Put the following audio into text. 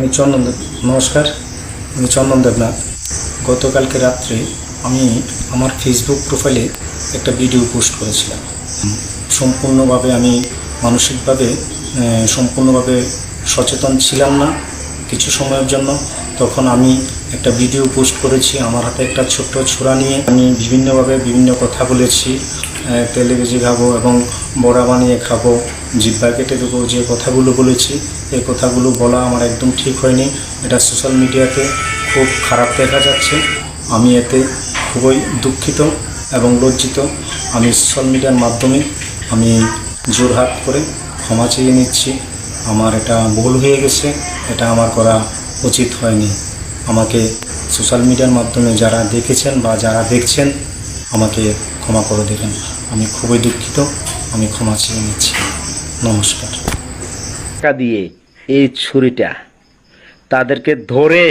আমি চন্দন নমস্কার, আমি চন্দন দেবনাথ। গতকালকে রাত্রে আমি আমার ফেসবুক প্রোফাইলে একটা ভিডিও পোস্ট করেছিলাম। সম্পূর্ণভাবে আমি মানসিকভাবে সম্পূর্ণভাবে সচেতন ছিলাম না কিছু সময়ের জন্য। তখন আমি একটা ভিডিও পোস্ট করেছি আমার হাতে একটা ছোট্ট ছোড়া নিয়ে। আমি বিভিন্নভাবে বিভিন্ন কথা বলেছি। তেলে ভেজে খাব এবং বড়া বানিয়ে খাব, জিব্বা কেটে দেবো, যে কথাগুলো বলেছি, এই কথাগুলো বলা আমার একদম ঠিক হয়নি। এটা সোশ্যাল মিডিয়াতে খুব খারাপ দেখা যাচ্ছে। আমি এতে খুবই দুঃখিত এবং লজ্জিত। আমি সোশ্যাল মিডিয়ার মাধ্যমে আমি জোরহাট করে ক্ষমা চেয়ে নিচ্ছি। আমার এটা ভুল হয়ে গেছে, এটা আমার করা উচিত হয়নি। আমাকে সোশ্যাল মিডিয়ার মাধ্যমে যারা দেখেছেন বা যারা দেখছেন, আমাকে ক্ষমা করে দেবেন। আমি খুবই দুঃখিত। আমি ক্ষমা চেয়ে নিচ্ছি। নমস্কার। দিয়ে এই ছুরিটা তাদেরকে ধরে